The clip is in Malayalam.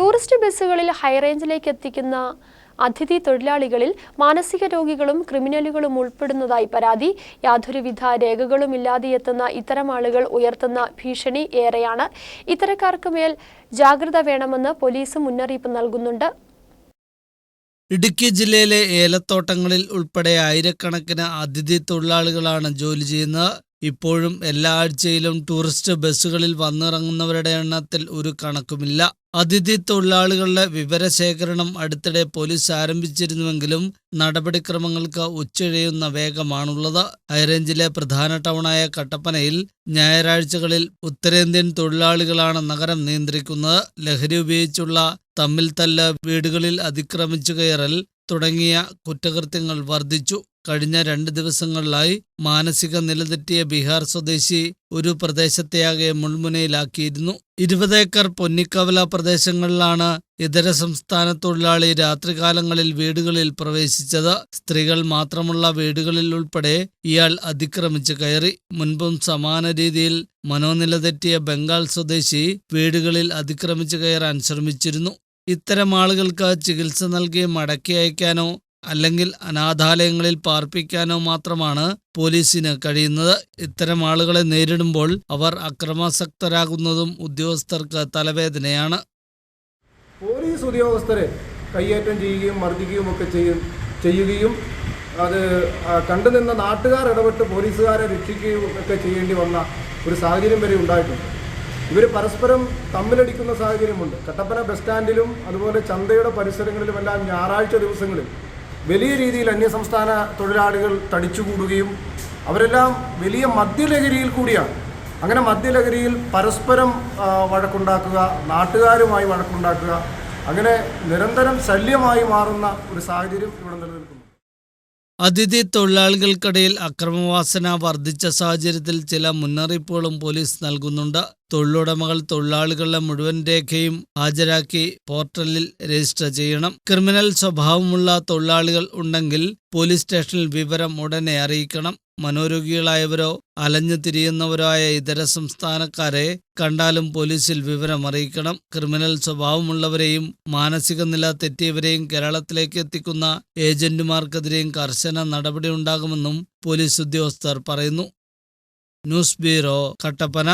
ടൂറിസ്റ്റ് ബസ്സുകളിൽ ഹൈറേഞ്ചിലേക്ക് എത്തിക്കുന്ന അതിഥി തൊഴിലാളികളിൽ മാനസിക രോഗികളും ക്രിമിനലുകളും ഉൾപ്പെടുന്നതായി പരാതി. യാതൊരുവിധ രേഖകളും ഇല്ലാതെ എത്തുന്ന ഇത്തരം ആളുകൾ ഉയർത്തുന്ന ഭീഷണി ഏറെയാണ്. ഇത്തരക്കാർക്ക് മേൽ ജാഗ്രത വേണമെന്ന് പോലീസ് മുന്നറിയിപ്പ് നൽകുന്നുണ്ട്. ഇടുക്കി ജില്ലയിലെ ഏലത്തോട്ടങ്ങളിൽ ഉൾപ്പെടെ ആയിരക്കണക്കിന് അതിഥി തൊഴിലാളികളാണ് ജോലി ചെയ്യുന്നത്. ഇപ്പോഴും എല്ലാ ആഴ്ചയിലും ടൂറിസ്റ്റ് ബസ്സുകളിൽ വന്നിറങ്ങുന്നവരുടെ എണ്ണത്തിൽ ഒരു കണക്കുമില്ല. അതിഥി തൊഴിലാളികളുടെ വിവരശേഖരണം അടുത്തിടെ പോലീസ് ആരംഭിച്ചിരുന്നുവെങ്കിലും നടപടിക്രമങ്ങൾക്ക് ഉച്ചഴിയുന്ന വേഗമാണുള്ളത്. ഹൈറേഞ്ചിലെ പ്രധാന ടൗണായ കട്ടപ്പനയിൽ ഞായറാഴ്ചകളിൽ ഉത്തരേന്ത്യൻ തൊഴിലാളികളാണ് നഗരം നിയന്ത്രിക്കുന്നത്. ലഹരി ഉപയോഗിച്ചുള്ള തമ്മിൽ തല്ല വീടുകളിൽ അതിക്രമിച്ചു കയറൽ തുടങ്ങിയ കുറ്റകൃത്യങ്ങൾ വർദ്ധിച്ചു. കഴിഞ്ഞ രണ്ട് ദിവസങ്ങളിലായി മാനസിക നിലതെറ്റിയ ബീഹാർ സ്വദേശി ഒരു പ്രദേശത്തെയാകെ മുൾമുനയിലാക്കിയിരുന്നു. ഇരുപത് ഏക്കർ പൊന്നിക്കവല പ്രദേശങ്ങളിലാണ് ഇതര സംസ്ഥാന തൊഴിലാളി രാത്രികാലങ്ങളിൽ വീടുകളിൽ പ്രവേശിച്ചത്. സ്ത്രീകൾ മാത്രമുള്ള വീടുകളിൽ ഉൾപ്പെടെ ഇയാൾ അതിക്രമിച്ച് കയറി. മുൻപും സമാന രീതിയിൽ മനോനില തെറ്റിയ ബംഗാൾ സ്വദേശി വീടുകളിൽ അതിക്രമിച്ച് കയറാൻ ശ്രമിച്ചിരുന്നു. ഇത്തരം ആളുകൾക്ക് ചികിത്സ നൽകി മടക്കി അയക്കാനോ അല്ലെങ്കിൽ അനാഥാലയങ്ങളിൽ പാർപ്പിക്കാനോ മാത്രമാണ് പോലീസിന് കഴിയുന്നത്. ഇത്തരം ആളുകളെ നേരിടുമ്പോൾ അവർ അക്രമാസക്തരാകുന്നതും ഉദ്യോഗസ്ഥർക്ക് തലവേദനയാണ്. പോലീസ് ഉദ്യോഗസ്ഥരെ കയ്യേറ്റം ചെയ്യുകയും മർദ്ദിക്കുകയും ഒക്കെ ചെയ്യും ചെയ്യുകയും അത് കണ്ടുനിന്ന നാട്ടുകാർ ഇടപെട്ട് പോലീസുകാരെ രക്ഷിക്കുകയും ഒക്കെ ചെയ്യേണ്ടി വന്ന ഒരു സാഹചര്യം വരെ ഉണ്ടായിട്ടുണ്ട്. ഇവർ പരസ്പരം തമ്മിലടിക്കുന്ന സാഹചര്യമുണ്ട്. കട്ടപ്പന ബസ് സ്റ്റാൻഡിലും അതുപോലെ ചന്തയുടെ പരിസരങ്ങളിലുമെല്ലാം ഞായറാഴ്ച ദിവസങ്ങളിൽ വലിയ രീതിയിൽ അന്യസംസ്ഥാന തൊഴിലാളികൾ തടിച്ചുകൂടുകയും അവരെല്ലാം വലിയ മദ്യലഹരിയിൽ കൂടിയാണ്. അങ്ങനെ മദ്യലഹരിയിൽ പരസ്പരം വഴക്കുണ്ടാക്കുക നാട്ടുകാരുമായി വഴക്കുണ്ടാക്കുക അങ്ങനെ നിരന്തരം ശല്യമായി മാറുന്ന ഒരു സാഹചര്യം ഇവിടെ നിലനിൽക്കുന്നു. അതിഥി തൊഴിലാളികൾക്കിടയിൽ അക്രമവാസന വർദ്ധിച്ച സാഹചര്യത്തിൽ ചില മുന്നറിയിപ്പുകളും പോലീസ് നൽകുന്നുണ്ട്. തൊഴിലുടമകൾ തൊഴിലാളികളുടെ മുഴുവൻ രേഖയും ഹാജരാക്കി പോർട്ടലിൽ രജിസ്റ്റർ ചെയ്യണം. ക്രിമിനൽ സ്വഭാവമുള്ള തൊഴിലാളികൾ ഉണ്ടെങ്കിൽ പോലീസ് സ്റ്റേഷനിൽ വിവരം ഉടനെ അറിയിക്കണം. മനോരോഗികളായവരോ അലഞ്ഞു തിരിയുന്നവരോ ആയ ഇതര സംസ്ഥാനക്കാരെ കണ്ടാലും പോലീസിൽ വിവരം അറിയിക്കണം. ക്രിമിനൽ സ്വഭാവമുള്ളവരെയും മാനസിക നില തെറ്റിയവരെയും കേരളത്തിലേക്ക് എത്തിക്കുന്ന ഏജന്റുമാർക്കെതിരെയും കർശന നടപടി ഉണ്ടാകുമെന്നും പോലീസ് ഉദ്യോഗസ്ഥർ പറയുന്നു. News bureau Kattappana.